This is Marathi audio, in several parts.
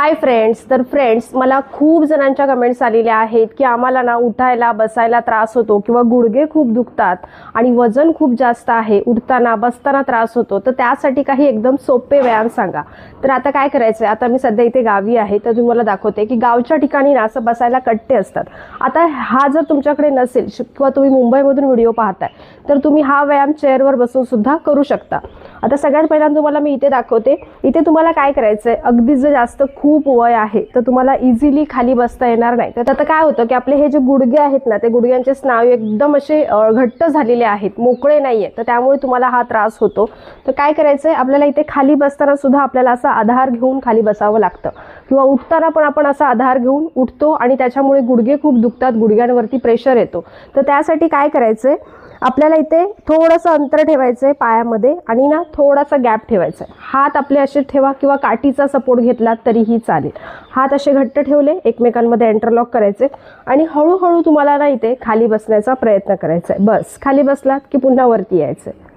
हाय फ्रेंड्स तर फ्रेंड्स मला खूप जणांच्या कमेंट्स आलेल्या आहेत की आम्हाला ना उठायला बसायला त्रास होतो किंवा गुडघे खूप दुखतात आणि वजन खूप जास्त आहे. उठताना बसताना त्रास होतो. तर त्यासाठी काही एकदम सोपे व्यायाम सांगा. तर आता काय करायचं आहे आता मी सध्या इथे गावी आहे. तर तुम्ही मला दाखवते की गावच्या ठिकाणी ना असं बसायला कट्टे असतात. आता हा जर तुमच्याकडे नसेल श- किंवा तुम्ही मुंबईमधून व्हिडिओ पाहताय तर तुम्ही हा व्यायाम चेअरवर बसून सुद्धा करू शकता. आता सगळ्यात पहिल्यांदा तुम्हाला मी इथे दाखवते. इथे तुम्हाला काय करायचं आहे अगदी जर जास्त खूप खूप वय आहे तर तुम्हाला इझिली खाली बसता येणार नाही. तर आता काय होतं की आपले हे जे गुडघे आहेत ना ते गुडघ्यांचे स्नायू एकदम असे घट्ट झालेले आहेत मोकळे नाही आहेत तर त्यामुळे तुम्हाला हा त्रास होतो. तर काय करायचं आहे आपल्याला इथे खाली बसताना सुद्धा आपल्याला असा आधार घेऊन खाली बसावं लागतं. किंवा उठताना पण आपण असा आधार घेऊन उठतो आणि त्याच्यामुळे गुडघे खूप दुखतात गुडघ्यांवरती प्रेशर येतो. तर त्यासाठी काय करायचं आहे आपल्याला इथे थोडंसं अंतर ठेवायचं आहे पायामध्ये आणि ना थोडासा गॅप ठेवायचा आहे हात आपले असे ठेवा किंवा काठीचा सपोर्ट घेतला तरीही चालेल. हात असे घट्ट ठेवले एकमेकांमध्ये एंटरलॉक करायचे आणि हळूहळू तुम्हाला ना इथे खाली बसण्याचा प्रयत्न करायचा आहे बस खाली बसलात की पुन्हा वरती यायचं आहे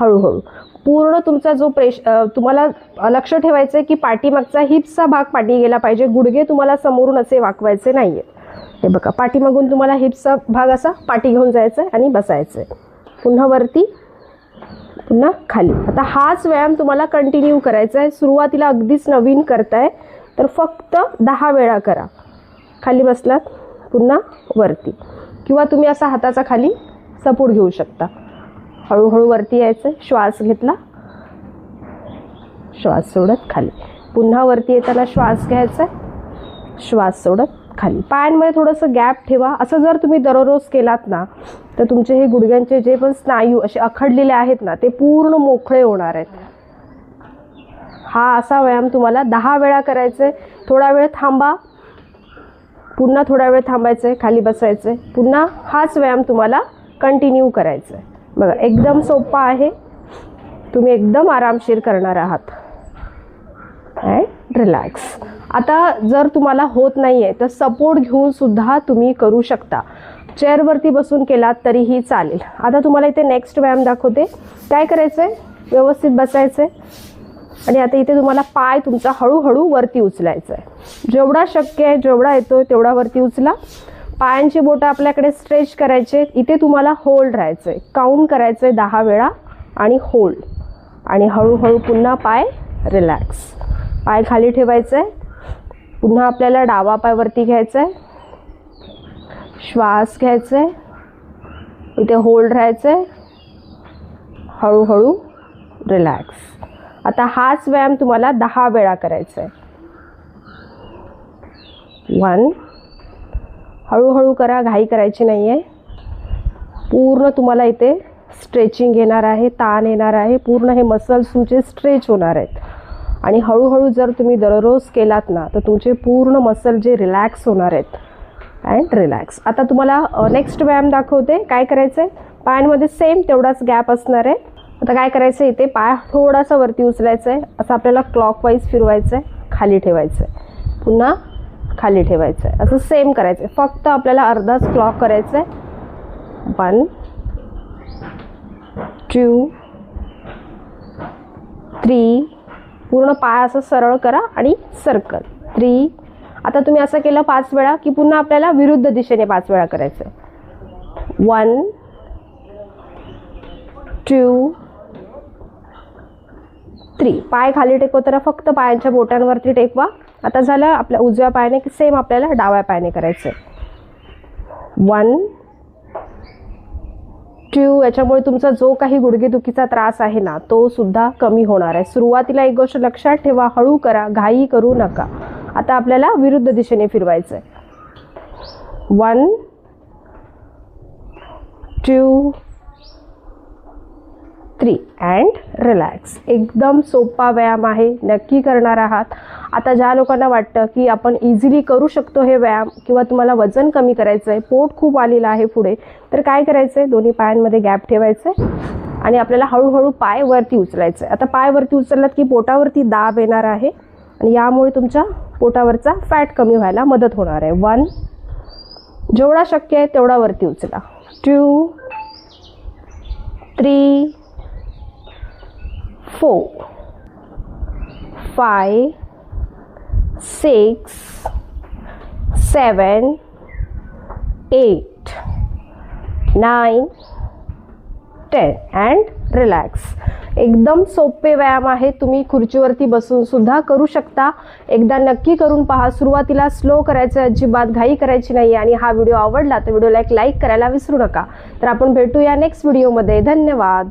हळूहळू. पूर्ण तुमचा जो प्रेश तुम्हाला लक्ष ठेवायचं आहे की पाठीमागचा हिप्सचा भाग पाठी गेला पाहिजे. गुडघे तुम्हाला समोरून असे वाकवायचे नाही आहे हे बघा पाठीमागून तुम्हाला हिपचा भाग असा पाठी घेऊन जायचं आहे आणि बसायचं आहे पुन्हा वरती पुन्हा खाली. आता हाच व्यायाम तुम्हाला कंटिन्यू करायचा आहे सुरुवातीला अगदीच नवीन करताय तर फक्त दहा वेळा करा. खाली बसलात पुन्हा वरती. किंवा तुम्ही असा हाताचा खाली सपोर्ट घेऊ शकता. हळूहळू वरती यायचं श्वास घेतला श्वास सोडत खाली. पुन्हा वरती येताना श्वास घ्यायचा श्वास सोडत खाली पायांमध्ये थोडंसं गॅप ठेवा. असं जर तुम्ही दररोज केलात ना तर तुमचे हे गुडघ्यांचे जे पण स्नायू असे अखडलेले आहेत ना ते पूर्ण मोकळे होणार आहेत. हा असा व्यायाम तुम्हाला दहा वेळा करायचा आहे थोडा वेळ थांबा. पुन्हा थोडा वेळ थांबायचं आहे खाली बसायचं आहे पुन्हा हाच व्यायाम तुम्हाला कंटिन्यू करायचा आहे बघा एकदम सोपा आहे. तुम्ही एकदम आरामशीर करणार आहात. And relax. आता जर तुम्हाला होत नाही आहे तर सपोर्ट घेऊन सुद्धा तुम्ही करू शकता. चेअरवरती बसून केलात तरीही चालेल. आता तुम्हाला इथे नेक्स्ट व्यायाम दाखवते. काय करायचं आहे व्यवस्थित बसायचं आहे आणि आता इथे तुम्हाला पाय तुमचा हळूहळू वरती उचलायचा आहे जेवढा शक्य आहे जेवढा येतो तेवढा वरती उचला. पायांची बोटं आपल्याकडे स्ट्रेच करायचे. इथे तुम्हाला होल्ड राहायचं आहे काउंट करायचं आहे दहा वेळा आणि होल्ड आणि हळूहळू पुन्हा पाय रिलॅक्स पाय खाली ठेवायचं आहे पुन्हा आपल्याला डावा पाय वरती घ्यायचा आहे श्वास घ्यायचा आहे इथे होल्ड राहायचं आहे हळूहळू रिलॅक्स आता हाच व्यायाम तुम्हाला दहा वेळा करायचा आहे वन हळूहळू करा घाई करायची नाही आहे पूर्ण तुम्हाला इथे स्ट्रेचिंग येणार आहे ताण येणार आहे. पूर्ण हे मसल्स तुमचे स्ट्रेच होणार आहेत. आणि हळूहळू जर तुम्ही दररोज केलात ना तर तुमचे पूर्ण मसल जे रिलॅक्स होणार आहेत. अँड रिलॅक्स आता तुम्हाला नेक्स्ट व्यायाम दाखवते. काय करायचं आहे पायांमध्ये सेम तेवढाच गॅप असणार आहे. आता काय करायचं आहे इथे? पाय थोडासा वरती उचलायचं आहे असं आपल्याला क्लॉकवाईज फिरवायचं आहे खाली ठेवायचं आहे पुन्हा खाली ठेवायचं आहे असं सेम करायचं आहे फक्त आपल्याला अर्धाच क्लॉक करायचं आहे वन टू थ्री पूर्ण पाय असं सरळ करा आणि सर्कल थ्री आता तुम्ही असं केलं पाच वेळा की पुन्हा आपल्याला विरुद्ध दिशेने पाच वेळा करायचं. आहे वन टू थ्री पाय खाली टेकवताना फक्त पायांच्या बोटांवरती टेकवा. आता झालं आपल्या उजव्या पायाने सेम आपल्याला डाव्या पायाने करायचं. आहे वन टू याच्यामुळे तुमचा जो काही गुडघेदुखीचा त्रास आहे ना तो सुद्धा कमी होणार आहे. सुरुवातीला एक गोष्ट लक्षात ठेवा हळू करा घाई करू नका. आता आपल्याला विरुद्ध दिशेने फिरवायचं आहे one two three and relax एकदम सोपा व्यायाम आहे. नक्की करणार आहात. आता ज्या लोकांना वाटतं की आपण इझिली करू शकतो हे व्यायाम किंवा तुम्हाला वजन कमी करायचं आहे पोट खूप आलेलं आहे पुढे तर काय करायचं आहे दोन्ही पायांमध्ये गॅप ठेवायचं आहे आणि आपल्याला हळूहळू पाय वरती उचलायचं आहे आता पाय वरती उचललात की पोटावरती दाब येणार आहे आणि यामुळे तुमच्या पोटावरचा फॅट कमी व्हायला मदत होणार आहे. वन जेवढा शक्य आहे तेवढा वरती उचला. Two three four five six seven eight nine ten. And relax. एकदम सोपे व्यायाम आहे. तुम्ही खुर्चीवरती बसून सुद्धा करू शकता. एकदा नक्की करून पहा. सुरुवातीला स्लो करायचं अजिबात घाई करायची नाही. आणि हा व्हिडिओ आवडला तर व्हिडिओला एक लाईक करायला विसरू नका. तर आपण भेटूया नेक्स्ट व्हिडिओमध्ये धन्यवाद.